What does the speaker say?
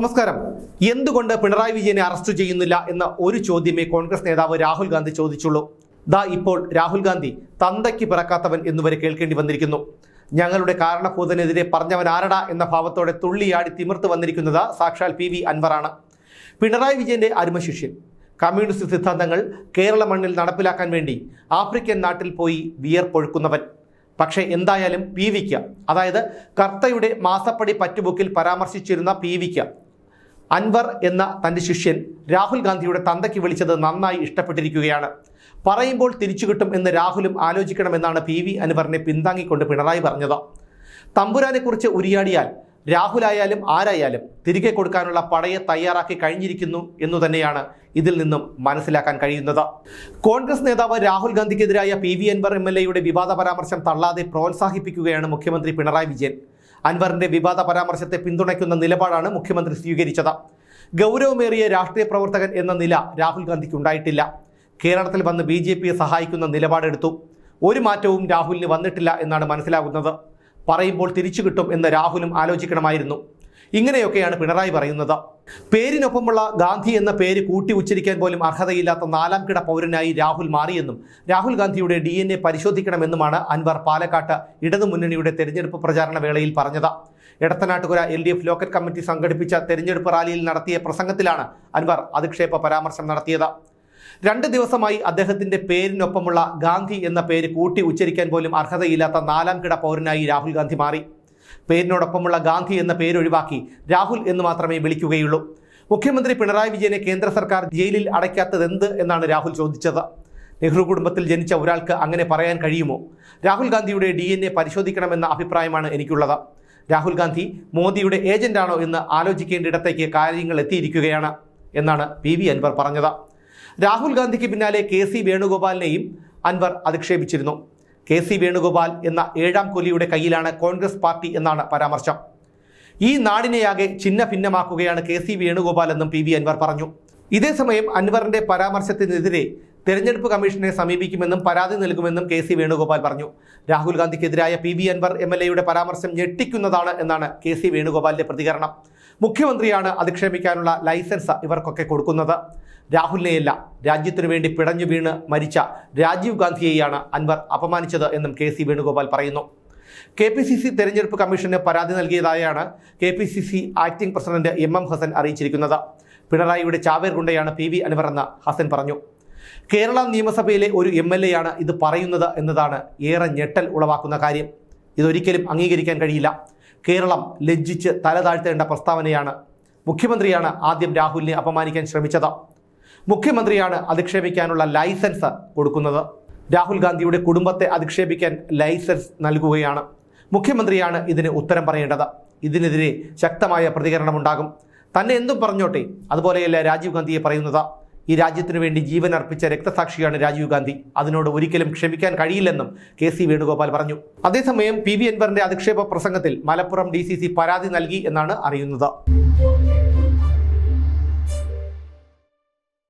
നമസ്കാരം. എന്തുകൊണ്ട് പിണറായി വിജയനെ അറസ്റ്റ് ചെയ്യുന്നില്ല എന്ന ഒരു ചോദ്യമേ കോൺഗ്രസ് നേതാവ് രാഹുൽ ഗാന്ധി ചോദിച്ചുള്ളൂ. ദാ ഇപ്പോൾ രാഹുൽ ഗാന്ധി തന്തയ്ക്ക് പിറക്കാത്തവൻ എന്നുവരെ കേൾക്കേണ്ടി വന്നിരിക്കുന്നു. ഞങ്ങളുടെ കാരണഭൂതനെതിരെ പറഞ്ഞവൻ ആരടാ എന്ന ഭാവത്തോടെ തുള്ളിയാടി തിമിർത്ത് വന്നിരിക്കുന്നത് സാക്ഷാൽ പി വി അൻവറാണ്. പിണറായി വിജയന്റെ അരുമശിഷ്യൻ. കമ്മ്യൂണിസ്റ്റ് സിദ്ധാന്തങ്ങൾ കേരള മണ്ണിൽ നടപ്പിലാക്കാൻ വേണ്ടി ആഫ്രിക്കൻ നാട്ടിൽ പോയി വിയർപ്പൊഴുക്കുന്നവൻ. പക്ഷേ എന്തായാലും പി വിക്ക് അതായത് കർത്തയുടെ മാസപ്പടി പറ്റുബുക്കിൽ പരാമർശിച്ചിരുന്ന പി വിക്ക് അൻവർ എന്ന തന്റെ ശിഷ്യൻ രാഹുൽ ഗാന്ധിയുടെ തന്തയ്ക്ക് വിളിച്ചത് നന്നായി ഇഷ്ടപ്പെട്ടിരിക്കുകയാണ്. പറയുമ്പോൾ തിരിച്ചു കിട്ടും എന്ന് രാഹുലും ആലോചിക്കണമെന്നാണ് പി വി അൻവറിനെ പിന്താങ്ങിക്കൊണ്ട് പിണറായി പറഞ്ഞത്. തമ്പുരാനെക്കുറിച്ച് ഉരിയാടിയാൽ രാഹുലായാലും ആരായാലും തിരികെ കൊടുക്കാനുള്ള പടയെ തയ്യാറാക്കി കഴിഞ്ഞിരിക്കുന്നു എന്നു തന്നെയാണ് ഇതിൽ നിന്നും മനസ്സിലാക്കാൻ കഴിയുന്നത്. കോൺഗ്രസ് നേതാവ് Rahul ഗാന്ധിക്കെതിരായ P V Anvar M L എയുടെ വിവാദ പരാമർശം തള്ളാതെ പ്രോത്സാഹിപ്പിക്കുകയാണ് മുഖ്യമന്ത്രി പിണറായി വിജയൻ. അൻവറിന്റെ വിവാദ പരാമർശത്തെ പിന്തുണയ്ക്കുന്ന നിലപാടാണ് മുഖ്യമന്ത്രി സ്വീകരിച്ചത്. ഗൗരവമേറിയ രാഷ്ട്രീയ പ്രവർത്തകൻ എന്ന നില രാഹുൽ ഗാന്ധിക്ക് ഉണ്ടായിട്ടില്ല. കേരളത്തിൽ വന്ന് ബി ജെ പിയെ സഹായിക്കുന്ന നിലപാടെടുത്തു. ഒരു മാറ്റവും രാഹുലിന് വന്നിട്ടില്ല എന്നാണ് മനസ്സിലാകുന്നത്. പറയുമ്പോൾ തിരിച്ചു കിട്ടും എന്ന് രാഹുലും ആലോചിക്കണമായിരുന്നു. ഇങ്ങനെയൊക്കെയാണ് പിണറായി പറയുന്നത്. പേരിനൊപ്പമുള്ള ഗാന്ധി എന്ന പേര് കൂട്ടി ഉച്ചരിക്കാൻ പോലും അർഹതയില്ലാത്ത നാലാം കിട പൗരനായി രാഹുൽ മാറിയെന്നും രാഹുൽ ഗാന്ധിയുടെ ഡി എൻ എ പരിശോധിക്കണമെന്നുമാണ് അൻവർ പാലക്കാട്ട് ഇടതുമുന്നണിയുടെ തെരഞ്ഞെടുപ്പ് പ്രചാരണ വേളയിൽ പറഞ്ഞത്. Edathanattukara L D F local committee സംഘടിപ്പിച്ച തെരഞ്ഞെടുപ്പ് റാലിയിൽ നടത്തിയ പ്രസംഗത്തിലാണ് അൻവർ അധിക്ഷേപ പരാമർശം നടത്തിയത്. രണ്ട് ദിവസമായി അദ്ദേഹത്തിന്റെ പേരിനൊപ്പമുള്ള ഗാന്ധി എന്ന പേര് കൂട്ടി ഉച്ചരിക്കാൻ പോലും അർഹതയില്ലാത്ത നാലാം കിട പൗരനായി രാഹുൽ ഗാന്ധി മാറി. പേരിനോടൊപ്പമുള്ള ഗാന്ധി എന്ന പേരൊഴിവാക്കി രാഹുൽ എന്ന് മാത്രമേ വിളിക്കുകയുള്ളൂ. മുഖ്യമന്ത്രി പിണറായി വിജയനെ കേന്ദ്ര സർക്കാർ ജയിലിൽ അടയ്ക്കാത്തതെന്ത് എന്നാണ് രാഹുൽ ചോദിച്ചത്. നെഹ്റു കുടുംബത്തിൽ ജനിച്ച ഒരാൾക്ക് അങ്ങനെ പറയാൻ കഴിയുമോ? രാഹുൽ ഗാന്ധിയുടെ ഡി എൻ എ പരിശോധിക്കണമെന്ന അഭിപ്രായമാണ് എനിക്കുള്ളത്. രാഹുൽ ഗാന്ധി മോദിയുടെ ഏജന്റാണോ എന്ന് ആലോചിക്കേണ്ടിടത്തേക്ക് കാര്യങ്ങൾ എത്തിയിരിക്കുകയാണ് എന്നാണ് പി വി അൻവർ പറഞ്ഞത്. രാഹുൽ ഗാന്ധിക്ക് പിന്നാലെ കെ സി വേണുഗോപാലിനെയും അൻവർ അധിക്ഷേപിച്ചിരുന്നു. കെ സി വേണുഗോപാൽ എന്ന ഏഴാം കൊലിയുടെ കയ്യിലാണ് കോൺഗ്രസ് പാർട്ടി എന്നാണ് പരാമർശം. ഈ നാടിനെയാകെ ചിഹ്ന ഭിന്നമാക്കുകയാണ് കെ സി വേണുഗോപാൽ എന്നും പി വി അൻവർ പറഞ്ഞു. ഇതേസമയം അൻവറിന്റെ പരാമർശത്തിനെതിരെ തെരഞ്ഞെടുപ്പ് കമ്മീഷനെ സമീപിക്കുമെന്നും പരാതി നൽകുമെന്നും കെ സി വേണുഗോപാൽ പറഞ്ഞു. Rahul ഗാന്ധിക്കെതിരായ P V Anvar M L എയുടെ പരാമർശം ഞെട്ടിക്കുന്നതാണ് എന്നാണ് കെ സി വേണുഗോപാലിന്റെ പ്രതികരണം. മുഖ്യമന്ത്രിയാണ് അധിക്ഷേപിക്കാനുള്ള ലൈസൻസ് ഇവർക്കൊക്കെ കൊടുക്കുന്നത്. രാഹുലിനെയല്ല രാജ്യത്തിനു വേണ്ടി പിടഞ്ഞു വീണ് മരിച്ച രാജീവ് ഗാന്ധിയെയാണ് അൻവർ അപമാനിച്ചത് എന്നും കെ സി വേണുഗോപാൽ പറയുന്നു. കെ പി സി സി തെരഞ്ഞെടുപ്പ് കമ്മീഷന് പരാതി നൽകിയതായാണ് K P C C acting president M M Hassan അറിയിച്ചിരിക്കുന്നത്. പിണറായിയുടെ ചാവേർ ഗുണ്ടയാണ് പി വി അൻവർ എന്ന് ഹസൻ പറഞ്ഞു. കേരള നിയമസഭയിലെ ഒരു എം എൽ എ ആണ് ഇത് പറയുന്നത് എന്നതാണ് ഏറെ ഞെട്ടൽ ഉളവാക്കുന്ന കാര്യം. ഇതൊരിക്കലും അംഗീകരിക്കാൻ കഴിയില്ല. കേരളം ലജ്ജിച്ച് തല താഴ്ത്തേണ്ട പ്രസ്താവനയാണ്. മുഖ്യമന്ത്രിയാണ് ആദ്യം രാഹുലിനെ അപമാനിക്കാൻ ശ്രമിച്ചത്. മുഖ്യമന്ത്രിയാണ് അധിക്ഷേപിക്കാനുള്ള ലൈസൻസ് കൊടുക്കുന്നത്. രാഹുൽ ഗാന്ധിയുടെ കുടുംബത്തെ അധിക്ഷേപിക്കാൻ ലൈസൻസ് നൽകുകയാണ്. മുഖ്യമന്ത്രിയാണ് ഇതിന് ഉത്തരം പറയേണ്ടത്. ഇതിനെതിരെ ശക്തമായ പ്രതികരണമുണ്ടാകും. തന്നെ എന്തും പറഞ്ഞോട്ടെ അതുപോലെയല്ല രാജീവ് ഗാന്ധിയെ പറയുന്നത്. ഈ രാജ്യത്തിനു വേണ്ടി ജീവൻ അർപ്പിച്ച രക്തസാക്ഷിയാണ് രാജീവ് ഗാന്ധി. അതിനോട് ഒരിക്കലും ക്ഷമിക്കാൻ കഴിയില്ലെന്നും കെ സി വേണുഗോപാൽ പറഞ്ഞു. അതേസമയം പി വി അൻവറിന്റെ അധിക്ഷേപ പ്രസംഗത്തിൽ മലപ്പുറം ഡി പരാതി നൽകി എന്നാണ് അറിയുന്നത്.